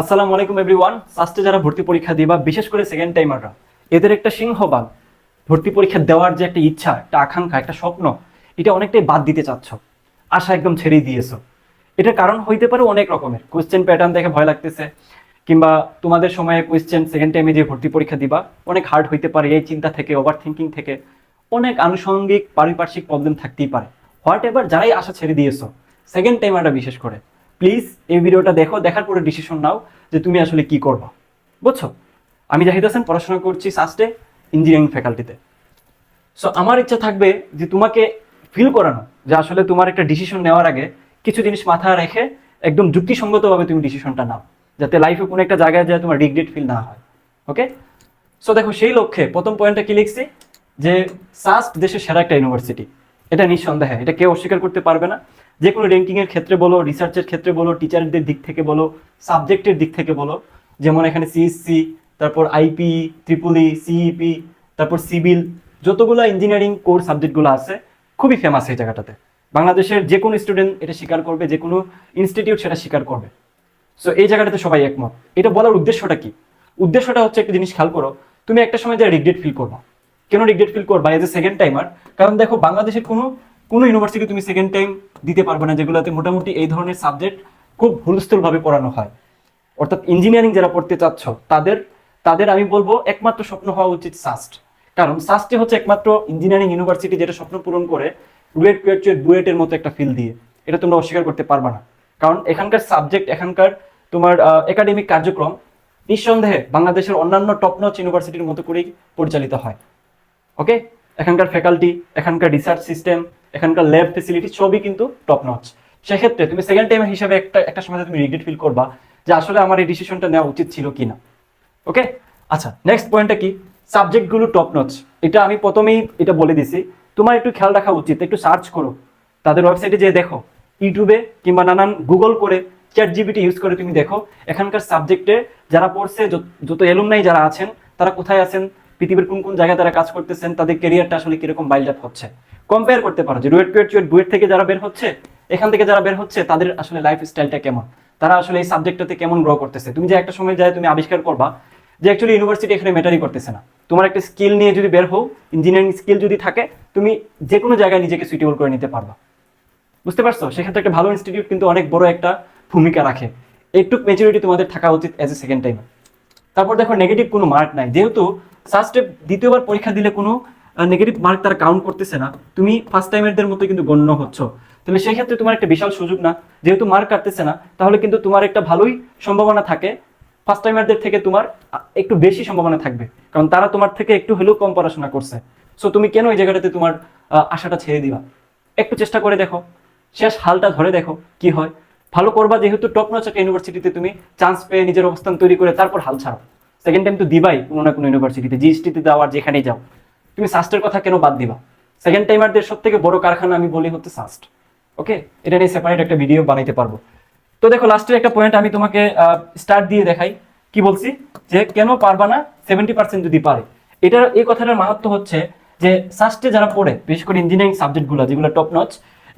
আসসালামু আলাইকুম এভরিওয়ান ফার্স্টে যারা ভর্তি পরীক্ষা দিবা, বিশেষ করে সেকেন্ড টাইমাররা এদের একটা সিংহবাগ ভর্তি পরীক্ষা দেওয়ার যে একটা ইচ্ছা, একটা আকাঙ্ক্ষা, একটা স্বপ্ন, এটা অনেকটাই বাদ দিতে চাচ্ছ। আশা একদম ছেড়ে দিয়েছ। এটার কারণ হইতে পারে অনেক রকমের। কোয়েশ্চেন প্যাটার্ন দেখে ভয় লাগতেছে, কিংবা তোমাদের সময়ে কোয়েশ্চেন সেকেন্ড টাইমে যে ভর্তি পরীক্ষা দিবা, অনেক হার্ড হইতে পারে এই চিন্তা থেকে ওভার থিঙ্কিং থেকে। অনেক আনুষঙ্গিক, পারিপার্শ্বিক প্রবলেম থাকতেই পারে। হোয়াট এভার যারাই আশা ছেড়ে দিয়েছ সেকেন্ড টাইমারটা বিশেষ করে। প্লিজ এই ভিডিওটা দেখো, দেখার পরে ডিসিশন নাও যে তুমি আসলে কি করবা। বুঝছ? আমি জাহিদ হাসান, পড়াশোনা করছি সাস্টে ইঞ্জিনিয়ারিং ফ্যাকাল্টিতে সো আমার ইচ্ছা থাকবে যে তোমাকে ফিল করানো, যে আসলে তোমার একটা ডিসিশন নেওয়ার আগে কিছু জিনিস মাথায় রেখে একদম যুক্তিসঙ্গতভাবে তুমি ডিসিশনটা নাও, যাতে লাইফে কোনো একটা জায়গায় যায় তোমার রিগ্রেট ফিল না হয় ওকে সো দেখো, সেই লক্ষ্যে প্রথম পয়েন্টটা কি লিখছি? যে সাস্ট দেশের সেরা একটা ইউনিভার্সিটি এটা নিঃসন্দেহে, এটা কেউ অস্বীকার করতে পারবে না। যে কোনো র্যাঙ্কিংয়ের ক্ষেত্রে বলো রিসার্চের ক্ষেত্রে বলো টিচারদের দিক থেকে বলো সাবজেক্টের দিক থেকে বলো, যেমন এখানে সিএসসি তারপর আইপি ত্রিপুলি সিইপি তারপর সিভিল যতগুলো ইঞ্জিনিয়ারিং কোর্স সাবজেক্টগুলো আছে, খুবই ফেমাস এই জায়গাটাতে। বাংলাদেশের যে কোনো স্টুডেন্ট এটা স্বীকার করবে যে কোনো ইনস্টিটিউট সেটা স্বীকার করবে। সো এই জায়গাটাতে সবাই একমত। এটা বলার উদ্দেশ্যটা কি? উদ্দেশ্যটা হচ্ছে একটা জিনিস খেয়াল করো, তুমি একটা সময় যা রিগ্রেট ফিল করবা। কেন রিগ্রেট ফিল করবা এজ এ সেকেন্ড টাইমার কারণ দেখো, বাংলাদেশের কোনো কোনো ইউনিভার্সিটি তুমি সেকেন্ড টাইম দিতে পারবে না, যেগুলোতে মোটামুটি এই ধরনের সাবজেক্ট খুব হুলস্থুলভাবে পড়ানো হয়। অর্থাৎ ইঞ্জিনিয়ারিং যারা পড়তে চাচ্ছ, তাদের তাদের আমি বলব একমাত্র স্বপ্ন হওয়া উচিত সাস্ট কারণ সাস্টে হচ্ছে একমাত্র ইঞ্জিনিয়ারিং ইউনিভার্সিটি যেটা স্বপ্ন পূরণ করে রুয়েট কুয়েট বুয়েটের মতো একটা ফিল দিয়ে। এটা তোমরা অস্বীকার করতে পারবে না। কারণ এখানকার সাবজেক্ট এখানকার তোমার একাডেমিক কার্যক্রম নিঃসন্দেহে বাংলাদেশের অন্যান্য টপ নচ ইউনিভার্সিটির মতো করেই পরিচালিত হয়। ওকে এখানকার ফ্যাকাল্টি এখানকার রিসার্চ সিস্টেম এখানকার ল্যাব ফেসিলিটি সবই কিন্তু টপ নচ সেক্ষেত্রে তুমি সেকেন্ড টাইমের হিসাবে একটা একটা সময় তুমি রিগ্রেট ফিল করবা যে আসলে আমার এই ডিসিশনটা নেওয়া উচিত ছিল কিনা। ওকে আচ্ছা নেক্সট পয়েন্টটা কি? সাবজেক্টগুলো টপ নচ এটা আমি প্রথমেই এটা বলে দিছি। তোমার একটু খেয়াল রাখা উচিত, একটু সার্চ করো। তাদের ওয়েবসাইটে যেয়ে দেখো। ইউটিউবে কিংবা নানান গুগল করে চ্যাট জিবিটি ইউজ করে তুমি দেখো। এখানকার সাবজেক্টে যারা পড়ছে, যত- যত এলুমনাই যারা আছেন, তারা কোথায় আছেন পৃথিবীর কোন কোন জায়গায় তারা কাজ করতেছেন, তাদের কেরিয়ারটা আসলে কীরকম বাইল্ড আপ হচ্ছে। কম্পেয়ার করতে পারো যে রুয়েট কুয়েট চুয়েট বুয়েট থেকে যারা বের হচ্ছে, এখান থেকে যারা বের হচ্ছে, তাদের আসলে লাইফ স্টাইলটা কেমন? তারা আসলে এই সাবজেক্টটাতে কেমন গ্রো করতেছে? তুমি যে একটা সময় যায় তুমি আবিষ্কার করবা যে অ্যাকচুয়ালি ইউনিভার্সিটি এখানে ম্যাটারই করতেছে না। তোমার একটা স্কিল নিয়ে যদি বের হও ইঞ্জিনিয়ারিং স্কিল যদি থাকে, তুমি যে কোনো জায়গায় নিজেকে সুইটেবল করে নিতে পারবা। বুঝতে পারছ? সেক্ষেত্রে একটা ভালো ইনস্টিটিউট কিন্তু অনেক বড় একটা ভূমিকা রাখে। একটু মেচুরিটি তোমাদের থাকা উচিত অ্যাজ এ সেকেন্ড টাইম তারপর দেখো নেগেটিভ কোনো মার্ক নাই। যেহেতু সাস্টে দ্বিতীয়বার পরীক্ষা দিলে কোনো নেগেটিভ মার্ক তারা কাউন্ট করতেছে না। তুমি ফার্স্ট টাইমেরদের মতো কিন্তু গণ্য হচ্ছ। তাহলে সেই ক্ষেত্রে তোমার একটা বিশাল সুযোগ না? যেহেতু মার্ক কাটতেছে না, তাহলে কিন্তু তোমার একটা ভালোই সম্ভাবনা থাকে। ফার্স্ট টাইমারদের থেকে তোমার একটু বেশি সম্ভাবনা থাকবে। কারণ তারা তোমার থেকে একটু হলেও কম পড়াশোনা করছে। সো তুমি কেন এই জায়গাটাতে তোমার আশাটা ছেড়ে দিবা? একটু চেষ্টা করে দেখো। শেষ হালটা ধরে দেখো কি হয়। ভালো করবা, যেহেতু টপ নচ একটা ইউনিভার্সিটিতে তুমি চান্স পেয়ে নিজের অবস্থান তৈরি করে তারপর হাল ছাড়ো। সেকেন্ড টাইম তো দিবাই কোনো না কোনো ইউনিভার্সিটিতে জিএসটিতে দাও আর যেখানেই যাও। তুমি সাস্টের কথা কেন বাদ দিবা? সেকেন্ড টাইমারদের সব থেকে বড় কারখানা আমি বলি হচ্ছে সাস্ট ওকে এটা নিয়ে সেপারেট একটা ভিডিও বানাইতে পারব। তো দেখো লাস্টের একটা পয়েন্ট আমি তোমাকে স্টার্ট দিয়ে দেখাই। কি বলছি? যে কেন পারবা না? সেভেন্টি পার্সেন্ট যদি পারে। এটার, এই কথাটার মাহাত্ম হচ্ছে যে সাস্টে যারা পড়ে, বিশেষ করে ইঞ্জিনিয়ারিং সাবজেক্টগুলো যেগুলো টপ নচ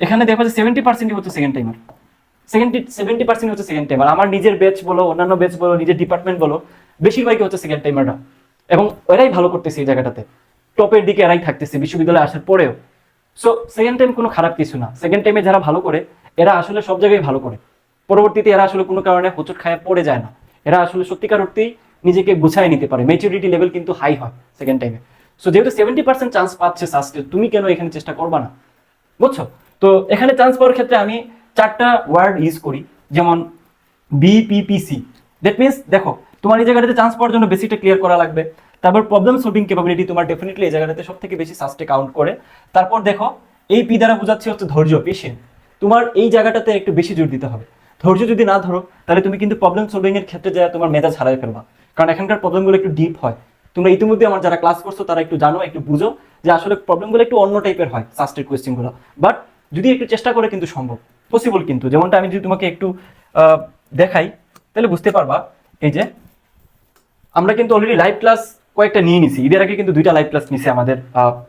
এখানে দেখো যে সেভেন্টি পার্সেন্টই হচ্ছে second timer seventy seventy percent হচ্ছে সেকেন্ড টাইমার আমার নিজের ব্যাচ বলো, অন্যান্য ব্যাচ বলো, নিজের ডিপার্টমেন্ট বলো, বেশিরভাগই হচ্ছে সেকেন্ড টাইমাররা এবং এরাই ভালো করতেছে এই জায়গাটাতে। টপের দিকে এরাই থাকতেছে বিশ্ববিদ্যালয়ে আসার পরেও। সো সেকেন্ড টাইম কোনো খারাপ কিছু না। সেকেন্ড টাইমে যারা ভালো করে, এরা আসলে সব জায়গায় ভালো করে। পরবর্তীতে এরা আসলে কোনো কারণে হোঁচট পড়ে যায় না। এরা আসলে সত্যিকার নিজেকে গুছায় নিতে পারে। মেচুরিটি লেভেল কিন্তু হাই হয় সেকেন্ড টাইমে সো যেহেতু সেভেন্টি পার্সেন্ট চান্স পাচ্ছে সাস্টে তুমি কেন এখানে চেষ্টা করবা না? বুঝছ? তো এখানে চান্স পাওয়ার ক্ষেত্রে আমি চারটা ওয়ার্ড ইউজ করি, যেমন বিপিপিসি দ্যাট মিনস দেখো, তোমার এই জায়গাটাতে চান্স পাওয়ার জন্য বেসিকটা ক্লিয়ার করা লাগবে। তারপর প্রবলেম সলভিং ক্যাপাবিলিটি তোমার ডেফিনেটলি এই জায়গাটাতে সব থেকে বেশি সাস্টে কাউন্ট করে। তারপর দেখো, এই পি দ্বারা বোঝাচ্ছে হচ্ছে ধৈর্য পেশেন্ট তোমার এই জায়গাটাতে একটু বেশি জোর দিতে হবে। ধৈর্য যদি না ধরো, তাহলে তুমি কিন্তু প্রবলেম সলভিং এর ক্ষেত্রে যা তোমার মেজাজ হারাই ফেলবা। কারণ এখানকার প্রবলেমগুলো একটু ডিপ হয়। তোমরা ইতিমধ্যে আমার যারা ক্লাস করছ, তারা একটু জানো, একটু বুঝো যে আসলে প্রবলেমগুলো একটু অন্য টাইপের হয় সাস্টের কোয়েশ্চেনগুলো বাট যদি একটু চেষ্টা করে কিন্তু সম্ভব। পসিবল কিন্তু। যেমনটা আমি যদি তোমাকে একটু দেখাই, তাহলে বুঝতে পারবা। এই যে, আমরা কিন্তু অলরেডি লাইভ ক্লাস কয়েকটা নিয়ে নিছি। ঈদের আগে কিন্তু দুইটা লাইভ ক্লাস নিছে আমাদের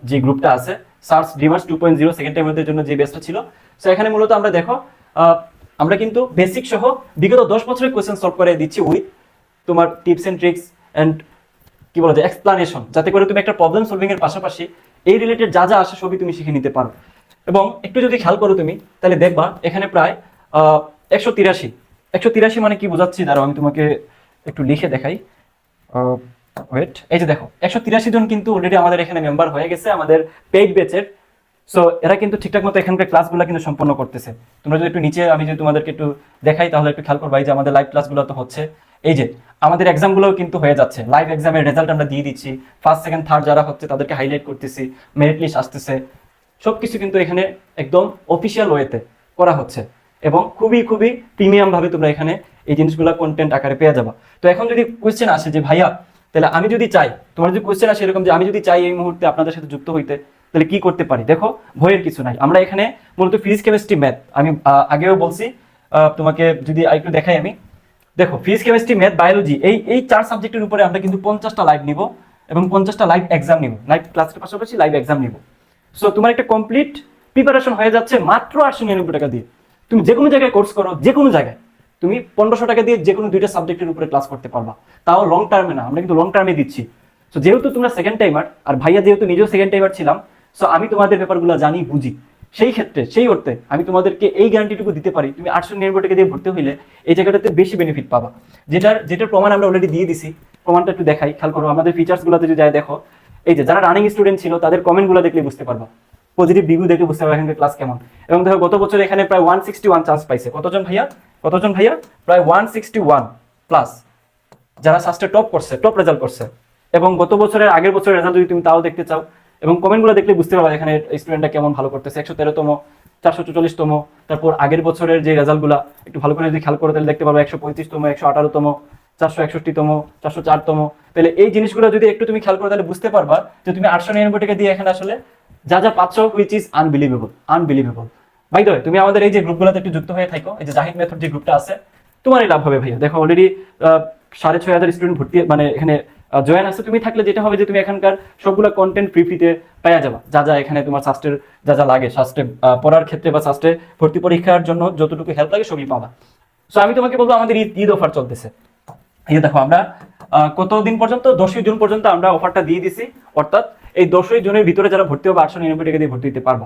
যে গ্রুপটা আছে। সার্চ ডিমার্স টু পয়েন্ট জিরো সেকেন্ড টাইমের জন্য যে বেসটা ছিল। সো এখানে মূলত আমরা দেখো আমরা কিন্তু বেসিক সহ বিগত দশ বছরের কোয়েশ্চেন সলভ করে দিচ্ছি উইথ তোমার টিপস এন্ড ট্রিক্স অ্যান্ড কি বলা যায় এক্সপ্লানেশন যাতে করে তুমি একটা প্রবলেম সলভিং এর পাশাপাশি এই রিলেটেড যা যা আসে সবই তুমি শিখে নিতে পারো। এবং একটু যদি খেয়াল করো তুমি, তাহলে দেখবা এখানে প্রায় একশো তিরাশি। একশো তিরাশি মানে কি বোঝাচ্ছি? দাঁড়াও, আমি তোমাকে একটু লিখে দেখাই। ওয়েট এই যে দেখো, একশো তিরাশি জন কিন্তু অলরেডি আমাদের এখানে মেম্বার হয়ে গেছে, আমাদের পেইড ব্যাচের সো এরা কিন্তু ঠিকঠাক মতো এখানকার ক্লাসগুলো কিন্তু সম্পন্ন করতেছে। তোমরা যদি একটু নিচে, আমি যদি তোমাদেরকে একটু দেখাই, তাহলে একটু খেয়াল করবা, এই যে আমাদের লাইভ ক্লাসগুলো তো হচ্ছে। এই যে, আমাদের এক্সামগুলোও কিন্তু হয়ে যাচ্ছে। লাইভ এক্সামের রেজাল্ট আমরা দিয়ে দিচ্ছি। ফার্স্ট সেকেন্ড থার্ড যারা হচ্ছে, তাদেরকে হাইলাইট করতেছি। মেরিট লিস্ট আসতেছে। সবকিছু কিন্তু এখানে একদম অফিসিয়াল ওয়েতে করা হচ্ছে। এবং খুবই খুবই প্রিমিয়াম ভাবে তোমরা এখানে এই জিনিসগুলো কন্টেন্ট আকারে পেয়ে যাবা। তো এখন যদি কোয়েশ্চেন আসে যে, ভাইয়া, তাহলে আমি যদি চাই, তোমার যদি কোয়েশ্চেন আসে এরকম যে, আমি যদি চাই এই মুহূর্তে আপনাদের সাথে যুক্ত হইতে, তাহলে কি করতে পারি? দেখো, ভয়ের কিছু নাই। আমরা এখানে মূলত ফিজিক্স কেমিস্ট্রি ম্যাথ আমি আগেও বলছি তোমাকে যদি একটু দেখাই আমি। দেখো ফিজিক্স কেমিস্ট্রি ম্যাথ বায়োলজি এই এই চার সাবজেক্টের উপরে আমরা কিন্তু পঞ্চাশটা লাইভ নিব এবং পঞ্চাশটা লাইভ এক্সাম নিব। লাইভ ক্লাসের পাশাপাশি লাইভ এক্সাম নিব। সো তোমার একটা কমপ্লিট প্রিপারেশন হয়ে যাচ্ছে মাত্র আটশো নিরানব্বই টাকা দিয়ে। তুমি যে কোনো জায়গায় কোর্স করো যে কোনো জায়গায়। তুমি পনেরোশো টাকা দিয়ে যে কোনো দুইটা সাবজেক্টের উপরে ক্লাস করতে পারবা। তাও লং টার্মে না, আমরা কিন্তু লং টার্মে দিচ্ছি। সো যেহেতু তোমরা সেকেন্ড টাইমার আর ভাইয়া যেহেতু নিজেও সেকেন্ড টাইমার ছিলাম সো আমি তোমাদের ব্যাপারগুলো জানি, বুঝি। সেই ক্ষেত্রে, সেই অর্থে আমি তোমাদেরকে এই গ্যারান্টিটুকু দিতে পারি, তুমি আটশো নিরানব্বই টাকা দিয়ে ভর্তি হইলে এই জায়গাটাতে বেশি বেনিফিট পাবা। যেটার যেটার প্রমাণ আমরা অলরেডি দিয়ে দিছি, প্রমাণটা একটু দেখাই, খেয়াল করো, আমাদের ফিচার্সগুলোতে যদি যায় দেখো এই যে যারা রানিং স্টুডেন্ট ছিল, তাদের কমেন্টগুলো দেখলে বুঝতে পারবা। পজিটিভ রিভিউ দেখে বুঝতে পারবে এখানকার ক্লাস কেমন। এবং দেখো, গত বছর এখানে প্রায় ওয়ান সিক্সটি ওয়ান চান্স পাইছে। কতজন ভাইয়া? কতজন ভাইয়া? প্রায় ওয়ান সিক্সটি ওয়ান প্লাস যারা সাস্টে টপ করছে টপ রেজাল্ট করছে। এবং গত বছরের আগের বছরের রেজাল্ট যদি তুমি তাও দেখতে চাও, এবং কমেন্টগুলো দেখলে বুঝতে পারবে এখানে স্টুডেন্টটা কেমন ভালো করতেছে। একশো তেরোতম, চারশো চল্লিশতম তারপর আগের বছরের যে রেজাল্টগুলো একটু ভালো করে যদি খেয়াল করে তাহলে দেখতে পারবে, একশো পঁয়ত্রিশতম, একশো আঠারোতম চারশো একষট্টিতম, চারশো চারতম। তাহলে এই জিনিসগুলো যদি একটু তুমি খেয়াল করো তাহলে বুঝতে পারবা যে তুমি আটশো নিরানব্বই টাকা দিয়ে এখানে আসলে যা যা পাচ্ছ which is unbelievable unbelievable by the তুমি আমাদের এই যে গ্রুপগুলোতে একটু যুক্ত হয়ে থাকো, এই যে জাহিদ মেথড যে গ্রুপটা আছে, তোমারই লাভ হবে ভাইয়া। দেখো অলরেডি সাড়ে ছয় হাজার স্টুডেন্ট ভর্তি মানে এখানে জয়েন আছে। তুমি থাকলে যেটা হবে যে তুমি এখানকার সবগুলো কন্টেন্ট ফ্রি ফ্রিতে পাওয়া যাবা। যা যা এখানে তোমার স্বাস্থ্যের যা যা লাগে স্বাস্থ্যে পড়ার ক্ষেত্রে বা স্বাস্থ্যে ভর্তি পরীক্ষার জন্য যতটুকু হেল্প লাগে সবই পাবা। সো আমি তোমাকে বলব, আমাদের ঈদ ঈদ অফার চলতেছে। এই দেখো আমরা কতদিন পর্যন্ত? দশই জুন পর্যন্ত আমরা অফারটা দিয়ে দিছি। অর্থাৎ এই দশই জুনের ভিতরে যারা ভর্তি হবে, আটশো নিরানব্বই টাকা দিয়ে ভর্তি হতে পারবা।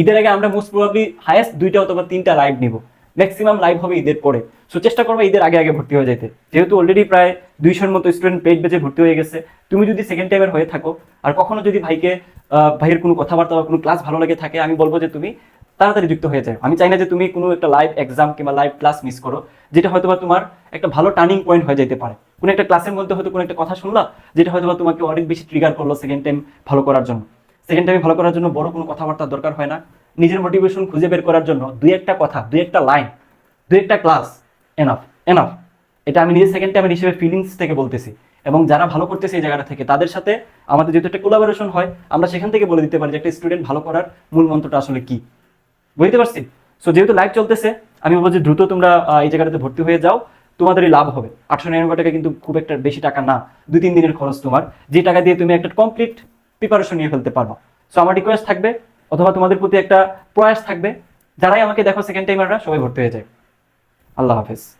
ঈদের আগে আমরা মোস্ট প্রবাবলি হায়েস্ট দুইটা অথবা তিনটা লাইভ নিব। ম্যাক্সিমাম লাইভ হবে ঈদের পরে। সো চেষ্টা করব ঈদের আগে আগে ভর্তি হয়ে যেতে যেহেতু অলরেডি প্রায় দুইশোর মতো স্টুডেন্ট পেজ বেজে ভর্তি হয়ে গেছে। তুমি যদি সেকেন্ড টাইমের হয়ে থাকো, আর কখনো যদি ভাইকে ভাইয়ের কোনো কথাবার্তা বা কোনো ক্লাস ভালো লাগে থাকে, আমি বলব যে তুমি তাড়াতাড়ি যুক্ত হয়ে যায়। আমি চাই না যে তুমি কোনো একটা লাইভ এক্সাম কিংবা লাইভ ক্লাস মিস করো, যেটা হয়তো তোমার একটা ভালো টার্নিং পয়েন্ট হয়ে যেতে পারে। কোনো একটা ক্লাসের মধ্যে হয়তো কোনো একটা কথা শুনলা, যেটা হয়তো তোমাকে অনেক বেশি ট্রিগার করল সেকেন্ড টাইম ভালো করার জন্য। সেকেন্ড টাইমে ভালো করার জন্য বড় কোনো কথাবার্তা দরকার হয় না। নিজের মোটিভেশন খুঁজে বের করার জন্য দুই একটা কথা, দুই একটা লাইন দুই একটা ক্লাস এনাফ এনাফ এটা আমি নিজের সেকেন্ড টাইমের হিসেবে ফিলিংস থেকে বলতেছি। এবং যারা ভালো করতেছে এই জায়গাটা থেকে, তাদের সাথে আমাদের যেহেতু একটা কোলাবোরেশন হয়, আমরা সেখান থেকে বলে দিতে পারি যে একটা স্টুডেন্ট ভালো করার মূল মন্ত্রটা আসলে কি। বুঝতে পারছি? সো যেহেতু লাইভ চলতেছে, আমি বলব যে দ্রুত তোমরা এই জায়গাটাতে ভর্তি হয়ে যাও। তোমাদেরই লাভ হবে। আটশো নিরানব্বই টাকা কিন্তু খুব একটা বেশি টাকা না। দুই তিন দিনের খরচ তোমার। যে টাকা দিয়ে তুমি একটা কমপ্লিট প্রিপারেশন নিয়ে ফেলতে পারবা। সো আমার রিকোয়েস্ট থাকবে, অথবা তোমাদের প্রতি একটা প্রয়াস থাকবে। যারাই আমাকে দেখো সেকেন্ড টাইম টাইমাররা সবাই ভর্তি হয়ে যায়। আল্লাহ হাফেজ।